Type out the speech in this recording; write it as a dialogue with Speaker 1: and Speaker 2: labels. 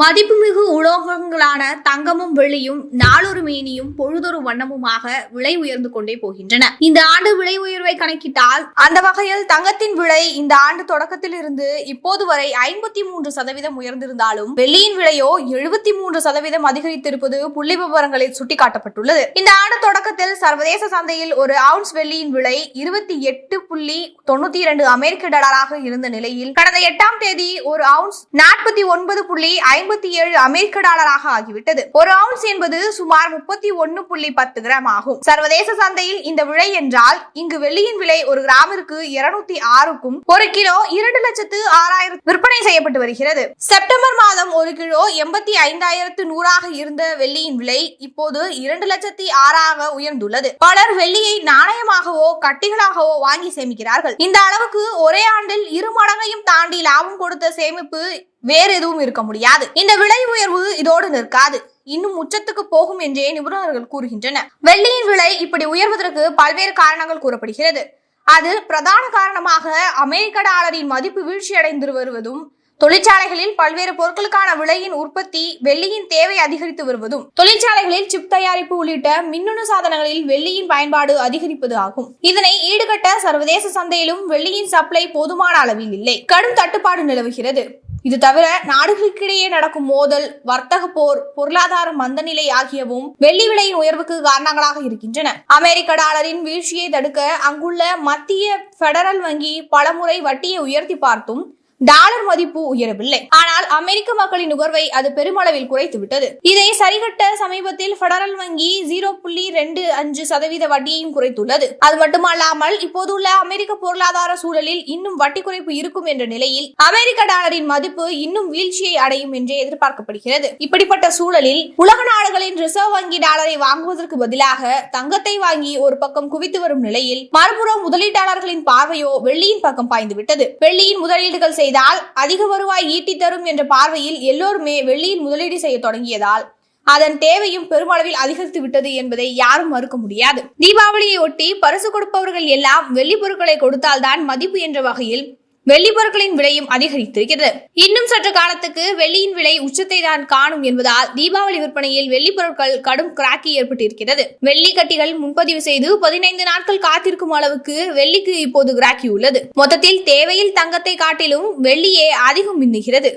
Speaker 1: மதிப்புமிகு உலோகங்களான தங்கமும் வெள்ளியும் நாளொரு மேனியும் பொழுதொரு வண்ணமுமாக விலை உயர்ந்து கொண்டே போகின்றன. இந்த ஆண்டு விலை உயர்வை கணக்கிட்டால் அந்த வகையில் தங்கத்தின் விலை இந்த ஆண்டு தொடக்கத்தில் இருந்து இப்போது வரை ஐம்பத்தி மூன்று சதவீதம் உயர்ந்திருந்தாலும் வெள்ளியின் விலையோ எழுபத்தி மூன்று சதவீதம் அதிகரித்திருப்பது புள்ளி விவரங்களில் சுட்டிக்காட்டப்பட்டுள்ளது. இந்த ஆண்டு தொடக்கத்தில் சர்வதேச சந்தையில் ஒரு அவுன்ஸ் வெள்ளியின் விலை இருபத்தி எட்டு புள்ளி தொண்ணூத்தி இரண்டு அமெரிக்க டாலராக இருந்த நிலையில் கடந்த எட்டாம் தேதி ஒரு அவுன்ஸ் நாற்பத்தி ஒன்பது புள்ளி ஐந்து ஐம்பத்தி ஏழு அமெரிக்க டாலராக ஆகிவிட்டது. ஒரு அவுன்ஸ் என்பது சுமார் முப்பத்தி ஒன்னு புள்ளி பத்து கிராம் ஆகும். சர்வதேச சந்தையில் இந்த விலை என்றால் இங்கு வெள்ளியின் விலை ஒரு கிராமிற்கு இருநூத்தி ஆறுக்கும் ஒரு கிலோ இரண்டு லட்சத்து ஆறாயிரம் விற்பனை செய்யப்பட்டு வருகிறது. செப்டம்பர் மாதம் ஒரு கிலோ எண்பத்தி ஐந்தாயிரத்து நூறாக இருந்த வெள்ளியின் விலை இப்போது இரண்டு லட்சத்தி ஆறாக உயர்ந்துள்ளது. பலர் வெள்ளியை நாணயமாகவோ கட்டிகளாகவோ வாங்கி சேமிக்கிறார்கள். இந்த அளவுக்கு ஒரே ஆண்டில் இரு மடங்கு தாண்டி கொடுத்த சேமிப்பு வேறு எதுவும் இருக்க முடியாது. இந்த விலை உயர்வு இதோடு நிற்காது. இன்னும் உச்சத்துக்கு போகும் என்றே நிபுணர்கள் கூறுகின்றனர். வெள்ளியின் விலை இப்படி உயர்வதற்கு பல்வேறு காரணங்கள் கூறப்படுகிறது. அதில் பிரதான காரணமாக அமெரிக்க டாலரின் மதிப்பு வீழ்ச்சியடைந்து வருவதும் தொழிற்சாலைகளில் பல்வேறு பொருட்களுக்கான விலையின் உற்பத்தி வெள்ளியின் தேவை அதிகரித்து வருவதும் தொழிற்சாலைகளில் சிப் தயாரிப்பு உள்ளிட்ட மின்னணு சாதனங்களில் வெள்ளியின் பயன்பாடு அதிகரிப்பது ஆகும். இதனை ஈடுகட்ட சர்வதேச சந்தையிலும் வெள்ளியின் சப்ளை போதுமான அளவில் இல்லை. கடும் தட்டுப்பாடு நிலவுகிறது. இது தவிர நாடுகளுக்கிடையே நடக்கும் மோதல் வர்த்தக போர் பொருளாதார மந்தநிலை ஆகியவும் வெள்ளி விலையின் உயர்வுக்கு காரணங்களாக இருக்கின்றன. அமெரிக்க டாலரின் வீழ்ச்சியை தடுக்க அங்குள்ள மத்திய பெடரல் வங்கி பலமுறை வட்டியை உயர்த்தி பார்த்தும் டாலர் மதிப்பு உயரவில்லை. ஆனால் அமெரிக்க மக்களின் நுகர்வை அது பெருமளவில் குறைத்துவிட்டது. இதை சரிகட்ட சமீபத்தில் பெடரல் வங்கி ஜீரோ புள்ளி ரெண்டு அஞ்சு சதவீத வட்டியையும் குறைத்துள்ளது. அது மட்டுமல்லாமல் இப்போதுள்ள அமெரிக்க பொருளாதார சூழலில் இன்னும் வட்டி குறைப்பு இருக்கும் என்ற நிலையில் அமெரிக்க டாலரின் மதிப்பு இன்னும் வீழ்ச்சியை அடையும் என்றே எதிர்பார்க்கப்படுகிறது. இப்படிப்பட்ட சூழலில் உலக நாடுகளின் ரிசர்வ் வங்கி டாலரை வாங்குவதற்கு பதிலாக தங்கத்தை வாங்கி ஒரு பக்கம் குவித்து வரும் நிலையில் மறுபுறம் முதலீட்டாளர்களின் பார்வையோ வெள்ளியின் பக்கம் பாய்ந்துவிட்டது. வெள்ளியின் முதலீடுகள் செய்தால் அதிக வருவாய் ஈட்டி தரும் என்ற பார்வையில் எல்லோருமே வெள்ளியில் முதலீடு செய்ய தொடங்கியதால் அதன் தேவையும் பெருமளவில் அதிகரித்து விட்டது என்பதை யாரும் மறுக்க முடியாது. தீபாவளியை ஒட்டி பரிசு கொடுப்பவர்கள் எல்லாம் வெள்ளி பொருட்களை கொடுத்தால்தான் மதிப்பு என்ற வகையில் வெள்ளி பொருட்களின் விலையும் அதிகரித்திருக்கிறது. இன்னும் சற்று காலத்துக்கு வெள்ளியின் விலை உச்சத்தை தான் காணும் என்பதால் தீபாவளி விற்பனையில் வெள்ளி பொருட்கள் கடும் கிராக்கி ஏற்பட்டிருக்கிறது. வெள்ளி கட்டிகள் முன்பதிவு செய்து பதினைந்து நாட்கள் காத்திருக்கும் அளவுக்கு வெள்ளிக்கு இப்போது கிராக்கி உள்ளது. மொத்தத்தில் தேவையில் தங்கத்தை காட்டிலும் வெள்ளியே அதிகம் மின்னுகிறது.